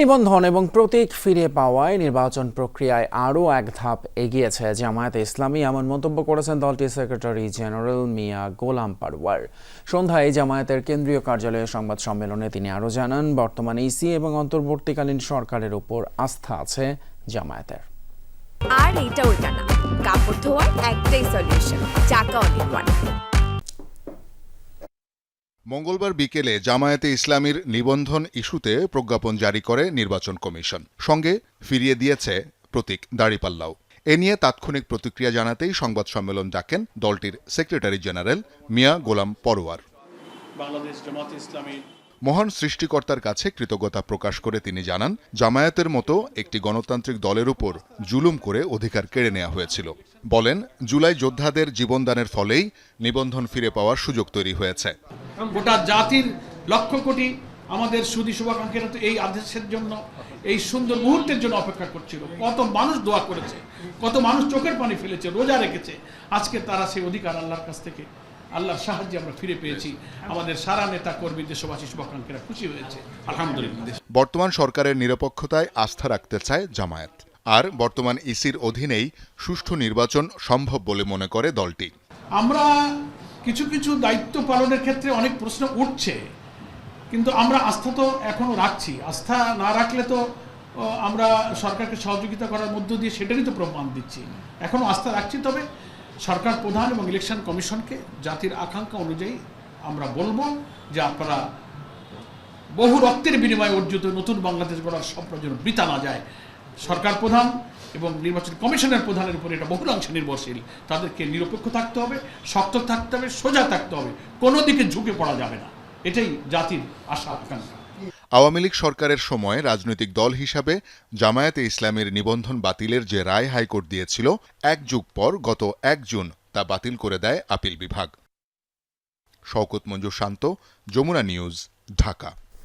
নিবন্ধন এবং প্রতীক ফিরে পাওয়ায় নির্বাচন প্রক্রিয়ায় আরও এক ধাপ এগিয়েছে জামায়াতে ইসলামী। এমন মন্তব্য করেছেন দলটির সেক্রেটারি জেনারেল মিয়া গোলাম পারওয়ার। সন্ধ্যায় জামায়াতের কেন্দ্রীয় কার্যালয়ে সংবাদ সম্মেলনে তিনি আরও জানান, বর্তমানে ইসি এবং অন্তর্বর্তীকালীন সরকারের উপর আস্থা আছে জামায়াতের। আর কাপড় ধোয়ার একটাই সলিউশন চাকা অনেক মঙ্গলবার বিকেলে জামায়াতে ইসলামীর নিবন্ধন ইস্যুতে প্রজ্ঞাপন জারি করে নির্বাচন কমিশন। সঙ্গে ফিরিয়ে দিয়েছে প্রতীক দাড়িপাল্লাও। এ নিয়ে তাৎক্ষণিক প্রতিক্রিয়া জানাতেই সংবাদ সম্মেলন ডাকেন দলটির সেক্রেটারি জেনারেল মিয়া গোলাম পরোয়ার। বাংলাদেশ জামাত ইসলামী মহান সৃষ্টিকর্তার কাছে কৃতজ্ঞতা প্রকাশ করে তিনি জানান, জামায়াতের মতো একটি গণতান্ত্রিক দলের উপর জুলুম করে অধিকার কেড়ে নেওয়া হয়েছিল। বলেন, জুলাই যোদ্ধাদের জীবনদানের ফলেই নিবন্ধন ফিরে পাওয়ার সুযোগ তৈরি হয়েছে। গোটা জাতির লক্ষ কোটি আমাদের সুদী শুভাকাঙ্ক্ষীরা তো এই আদেশের জন্য, এই সুন্দর মুহূর্তের জন্য অপেক্ষা করছিল। কত মানুষ দোয়া করেছে, কত মানুষ চোখের পানি ফেলেছে, রোজা রেখেছে। আজকে তারা সেই অধিকার আল্লাহর কাছ থেকে আল্লাহর সাহায্যে আমরা ফিরে পেয়েছি। আমাদের সারা নেতা কর্মী দেশবাসী শুভাকাঙ্ক্ষীরা খুশি হয়েছে। আলহামদুলিল্লাহ। বর্তমান সরকারের নিরপেক্ষতায় আস্থা রাখতে চায় জামায়াত। আর বর্তমান ইসির অধীনেই সুষ্ঠু নির্বাচন সম্ভব বলে মনে করে দলটি। আমরা কিছু কিছু দায়িত্ব পালনের ক্ষেত্রে অনেক প্রশ্ন উঠছে। কিন্তু আমরা আস্থা তো এখনও রাখছি। আস্থা না রাখলে তো আমরা সরকারকে সহযোগিতা করার মধ্য দিয়ে সেটারই তো প্রমাণ দিচ্ছি। এখনও আস্থা রাখছি তবে সরকার প্রধান এবং ইলেকশন কমিশনকে জাতির আকাঙ্ক্ষা অনুযায়ী আমরা বলব যে আপনারা বহু রক্তের বিনিময়ে অর্জিত নতুন বাংলাদেশ গড়ার স্বপ্ন যেন বৃতা না যায়। সরকার প্রধান এবং নির্বাচন কমিশনের প্রধানের উপর এটা বহুলাংশে নির্ভরশীল। তাদেরকে নিরপেক্ষ থাকতে হবে, শক্ত থাকতে হবে, সোজা থাকতে হবে। কোনো দিকে ঝুঁকে পড়া যাবে না। এটাই জাতির আশা, আকাঙ্ক্ষা। আওয়ামী লীগ সরকারের সময় রাজনৈতিক দল হিসাবে জামায়াতে ইসলামের নিবন্ধন বাতিলের যে রায় হাইকোর্ট দিয়েছিল, এক যুগ পর গত এক জুন তা বাতিল করে দেয় আপিল বিভাগ। শওকত মঞ্জুর শান্ত, যমুনা নিউজ, ঢাকা।